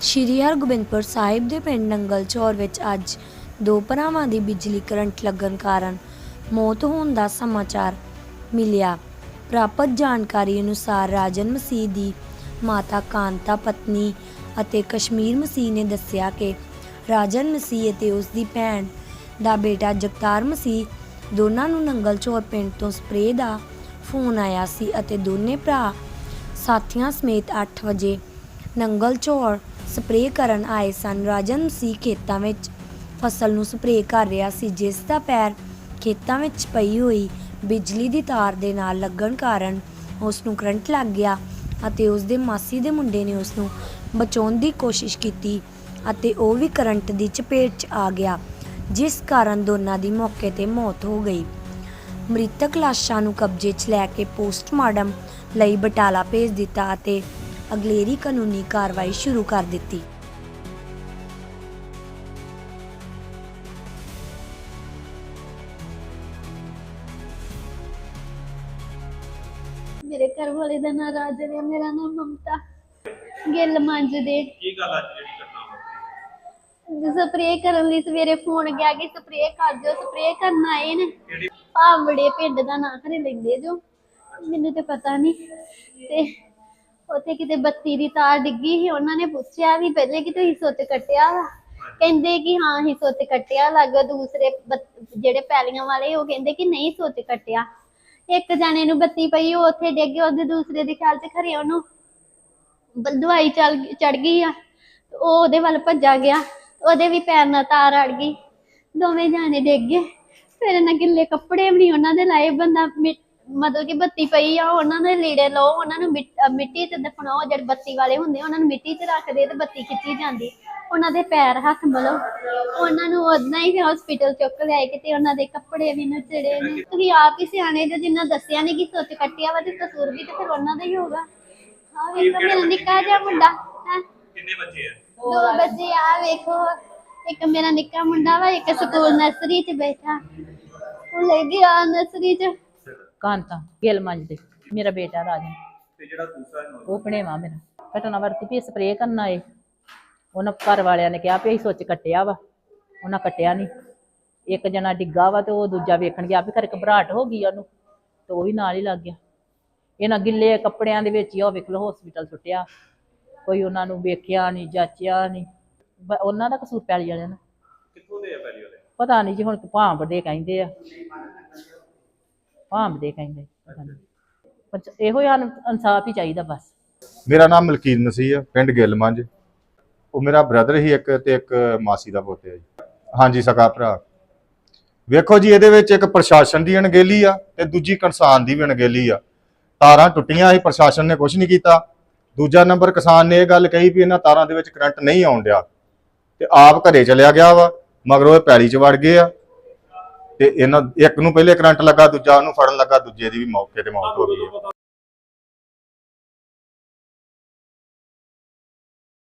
ਸ਼੍ਰੀ ਹਰਗੋਬਿੰਦਪੁਰ ਸਾਹਿਬ ਦੇ ਪਿੰਡ ਨੰਗਲ ਚੌਰ ਵਿੱਚ ਅੱਜ ਦੋ ਭਰਾਵਾਂ ਦੀ ਬਿਜਲੀ ਕਰੰਟ ਲੱਗਣ ਕਾਰਨ ਮੌਤ ਹੋਣ ਦਾ ਸਮਾਚਾਰ ਮਿਲਿਆ। ਪ੍ਰਾਪਤ ਜਾਣਕਾਰੀ ਅਨੁਸਾਰ ਰਾਜਨ ਮਸੀਹ ਦੀ ਮਾਤਾ ਕਾਂਤਾ ਪਤਨੀ ਅਤੇ ਕਸ਼ਮੀਰ ਮਸੀਹ ਨੇ ਦੱਸਿਆ ਕਿ ਰਾਜਨ ਮਸੀਹ ਅਤੇ ਉਸ ਦੀ ਭੈਣ ਦਾ ਬੇਟਾ ਜਗਤਾਰ ਮਸੀਹ ਦੋਨਾਂ ਨੂੰ ਨੰਗਲ ਚੌਰ ਪਿੰਡ ਤੋਂ ਸਪਰੇਅ ਦਾ ਫੋਨ ਆਇਆ ਸੀ ਅਤੇ ਦੋਨੇ ਭਰਾ ਸਾਥੀਆਂ ਸਮੇਤ 8 ਵਜੇ ਨੰਗਲ ਚੌਰ ਸਪਰੇਅ ਕਰਨ ਆਏ ਸਨ। ਰਾਜਨ ਸੀ ਖੇਤਾਂ ਵਿੱਚ। ਫਸਲ ਨੂੰ ਸਪਰੇਅ ਕਰ ਰਿਹਾ ਸੀ, ਜਿਸ ਦਾ ਪੈਰ ਖੇਤਾਂ ਵਿੱਚ ਪਈ ਹੋਈ ਬਿਜਲੀ ਦੀ ਤਾਰ ਦੇ ਨਾਲ ਲੱਗਣ ਕਾਰਨ ਉਸ ਨੂੰ ਕਰੰਟ ਲੱਗ ਗਿਆ ਅਤੇ ਉਸ ਦੇ ਮਾਸੀ ਦੇ ਮੁੰਡੇ ਨੇ ਉਸ ਨੂੰ ਬਚਾਉਣ ਦੀ ਕੋਸ਼ਿਸ਼ ਕੀਤੀ ਅਤੇ ਉਹ ਵੀ ਕਰੰਟ ਦੀ ਚਪੇਟ 'ਚ ਆ ਗਿਆ, ਜਿਸ ਕਾਰਨ ਦੋਨਾਂ ਦੀ ਮੌਕੇ ਤੇ ਮੌਤ ਹੋ ਗਈ। ਮ੍ਰਿਤਕ ਲਾਸ਼ਾਂ ਨੂੰ ਕਬਜ਼ੇ 'ਚ ਲੈ ਕੇ ਪੋਸਟਮਾਰਟਮ ਲਈ ਬਟਾਲਾ ਭੇਜ ਦਿੱਤਾ ਅਤੇ ਅਗਲੇਰੀ ਕਾਨੂੰਨੀ ਕਾਰਵਾਈ ਸ਼ੁਰੂ ਕਰ ਦਿੱਤੀ। ਮੇਰੇ ਘਰ ਵਾਲੇ ਦਾ ਨਾਂ ਰਾਜਨ ਹੈ ਮੇਰਾ ਨਾਮ ਮਮਤਾ। ਗਿੱਲ ਮੰਜ ਦੇ। ਕੀ ਗੱਲ ਅੱਜ ਜਿਹੜੀ ਵਾਪਰੀ? ਸਪਰੇਅ ਕਰਨ ਲਈ ਸਵੇਰੇ ਫੋਨ ਗਿਆ ਕਿ ਸਪਰੇਅ ਕਰ ਦਿਓ ਸਪਰੇਅ ਕਰਨ ਆਏ ਨੇ। ਭਾਵੜੇ ਪਿੰਡ ਦਾ ਨਾਂ ਖਰੇ ਲੈਂਦੇ ਜੋ। ਮੈਨੂੰ ਤੇ ਪਤਾ ਨਹੀਂ ਤੇ ਉੱਥੇ ਕਿਤੇ ਬੱਤੀ ਦੀ ਤਾਰ ਡਿੱਗੀ ਸੀ, ਉਹਨਾਂ ਨੇ ਪੁੱਛਿਆ ਵੀ ਪਹਿਲੇ ਕਿ ਤੁਸੀਂ ਸੁੱਤ ਕੱਟਿਆ ਵਾ? ਕਹਿੰਦੇ ਕਿ ਹਾਂ ਹੀ ਸੁੱਤ ਕੱਟਿਆ ਲੱਗ ਦੂਸਰੇ ਬੱਤ- ਜਿਹੜੇ ਪੈਲੀਆਂ ਵਾਲੇ, ਉਹ ਕਹਿੰਦੇ ਕਿ ਨਹੀਂ ਸੁੱਤ ਕੱਟਿਆ। ਇੱਕ ਜਾਣੇ ਨੂੰ ਬੱਤੀ ਪਈ, ਉਹ ਉੱਥੇ ਡਿੱਗ ਗਿਆ ਉਹਦੇ ਦੂਸਰੇ ਦੇ ਖਿਆਲ 'ਚ ਖਰੇ ਉਹਨੂੰ ਬ- ਦਵਾਈ ਚੱਲ ਚੜ ਗਈ ਆ ਉਹ ਉਹਦੇ ਵੱਲ ਭੱਜਾ ਗਿਆ, ਉਹਦੇ ਵੀ ਪੈਰ ਨਾਲ ਤਾਰ ਅੜ ਗਈ। ਦੋਵੇਂ ਜਾਣੇ ਡਿੱਗ ਗਏ, ਫਿਰ ਇਹਨਾਂ ਗਿੱਲੇ ਕੱਪੜੇ ਵੀ ਨਹੀਂ ਉਹਨਾਂ ਦੇ ਲਾਏ, ਬੰਦਾ ਮਿ- ਮਤਲਬ ਕਿ ਬੱਤੀ ਪਈ ਆ ਉਹਨਾਂ ਦੇ ਲੀੜੇ ਲਓ ਉਹਨਾਂ ਨੂੰ ਮਿੱਟ- ਅਹ ਮਿੱਟੀ ਤੇ ਦਫਨਾਓ ਜਿਹੜੇ ਬੱਤੀ ਵਾਲੇ ਹੁੰਦੇ ਉਹਨਾਂ ਨੂੰ ਮਿੱਟੀ ਤੇ ਰੱਖਦੇ ਤੇ ਬੱਤੀ ਖਿੱਚੀ ਜਾਂਦੀ ਉਹਨਾਂ ਦੇ ਪੈਰ ਹੱਥ ਮਲੋ। ਉਹਨਾਂ ਨੂੰ ਉਦਾਂ ਹੀ ਹਸਪੀਟਲ ਚੁੱਕ ਲਿਆਏ ਕਿਤੇ ਉਹਨਾਂ ਦੇ ਕੱਪੜੇ ਵੀ ਨਚੜੇ ਨੇ। ਤੁਸੀਂ ਆਪ ਹੀ ਸਿਆਣੇ ਜੋ ਜਿੰਨਾ ਦੱਸਿਆ ਨਹੀਂ ਕਿ ਸੁੱਚ ਕੱਟਿਆ ਵਾ ਤੇ ਕਸੂਰ ਵੀ ਤੇ ਫਿਰ ਉਹਨਾਂ ਦਾ ਹੀ ਹੋਗਾ ਹਾਂ ਵੇਖੋ ਮੇਰਾ ਨਿੱਕਾ ਜਿਹਾ ਮੁੰਡਾ ਹੈਂ? ਕਿੰਨੇ ਬੱਚੇ ਆ? ਦੋ ਬੱਚੇ ਆ ਵੇਖੋ। ਇੱਕ ਮੇਰਾ ਨਿੱਕਾ ਮੁੰਡਾ ਵਾ ਇੱਕ ਸਕੂਲ ਨਰਸਰੀ 'ਚ ਬੈਠਾ। ਉਹ ਲੈ ਗਿਆ ਨਰਸਰੀ 'ਚ। ਕਾਂਤਾ ਗਿੱਲ ਮੰਜ ਦੇ ਮੇਰਾ ਬੇਟਾ ਰਾਜਨ। ਤੇ ਜਿਹੜਾ ਦੂਸਰਾ ਨੌਜਵਾਨ ਉਹ ਭਣੇਵਾ ਮੇਰਾ। ਘਟਨਾ ਵਰਤੀ ਵੀ ਸਪਰੇਅ ਕਰਨ ਆਏ ਉਹਨਾਂ ਘਰ ਵਾਲਿਆਂ ਨੇ ਕਿਹਾ ਵੀ ਅਸੀਂ ਸੁੱਚ ਕੱਟਿਆ ਵਾ। ਉਹਨਾਂ ਕੱਟਿਆ ਨਹੀਂ ਇੱਕ ਜਣਾ ਡਿੱਗਾ ਵਾ ਤੇ ਉਹ ਦੂਜਾ ਵੇਖਣ ਗਿਆ ਵੀ ਖਰੇ ਘਬਰਾਹਟ ਹੋ ਗਈ ਉਹਨੂੰ। ਤੇ ਉਹ ਵੀ ਨਾਲ ਹੀ ਲੱਗ ਗਿਆ। ਇਹਨਾਂ ਗਿੱਲੇ ਕੱਪੜਿਆਂ ਦੇ ਵਿੱਚ ਹੀ ਉਹ ਵੇਖ ਲਓ ਹਸਪੀਟਲ ਸੁੱਟਿਆ। ਕੋਈ ਉਹਨਾਂ ਨੂੰ ਵੇਖਿਆ ਨਹੀਂ ਜਾਚਿਆ ਨਹੀਂ ਬ- ਉਹਨਾਂ ਦਾ ਕਸੂਰ ਪੈਲੀ ਵਾਲਿਆਂ ਦਾ। ਕਿੱਥੋਂ ਦੇ ਆ ਪਹਿਲੀ ਵਾਲੇ? ਪਤਾ ਨਹੀਂ ਜੀ ਹੁਣ ਭਾਂਬ ਦੇ ਕਹਿੰਦੇ ਆ। ਭਾਂਬ ਕਹਿੰਦੇ ਪਰ ਇਹੋ ਹੀ ਇਨਸਾਫ ਹੀ ਚਾਹੀਦਾ ਬਸ। ਮੇਰਾ ਨਾਮ ਮਲਕੀਤ ਮਸੀਹ ਹੈ ਪਿੰਡ ਗਿੱਲਮੰਜ ਉਹ ਮੇਰਾ ਬ੍ਰਦਰ ਹੀ ਇੱਕ ਤੇ ਇੱਕ ਮਾਸੀ ਦਾ ਪੁੱਤ ਹੈ ਜੀ। ਹਾਂਜੀ, ਸਕਾ ਭਰਾ। ਵੇਖੋ ਜੀ, ਇਹਦੇ ਵਿੱਚ ਇੱਕ ਪ੍ਰਸ਼ਾਸਨ ਦੀ ਅਣਗਹਿਲੀ ਆ ਤੇ ਦੂਜੀ ਕਿਸਾਨ ਦੀ ਵੀ ਅਣਗਹਿਲੀ ਆ। ਤਾਰਾਂ ਟੁੱਟੀਆਂ ਸੀ, ਪ੍ਰਸ਼ਾਸਨ ਨੇ ਕੁਝ ਨਹੀਂ ਕੀਤਾ। ਦੂਜਾ ਨੰਬਰ, ਕਿਸਾਨ ਨੇ ਇਹ ਗੱਲ ਕਹੀ ਵੀ ਇਹਨਾਂ ਤਾਰਾਂ ਦੇ ਵਿੱਚ ਕਰੰਟ ਨਹੀਂ ਆਉਣ ਡਿਆ। ਤੇ ਆਪ ਘਰੇ ਚਲਿਆ ਗਿਆ ਵਾ, ਮਗਰੋਂ ਇਹ ਪੈਲੀ 'ਚ ਵੜ ਗਏ ਆ। ਤੇ ਇਹਨਾਂ, ਇੱਕ ਨੂੰ ਪਹਿਲੇ ਕਰੰਟ ਲੱਗਾ, ਦੂਜਾ ਉਹਨੂੰ ਫੜਨ ਲੱਗਾ, ਦੂਜੇ ਦੀ ਵੀ ਮੌਕੇ ਤੇ ਮੌਤ ਹੋ ਗਈ ਹੈ।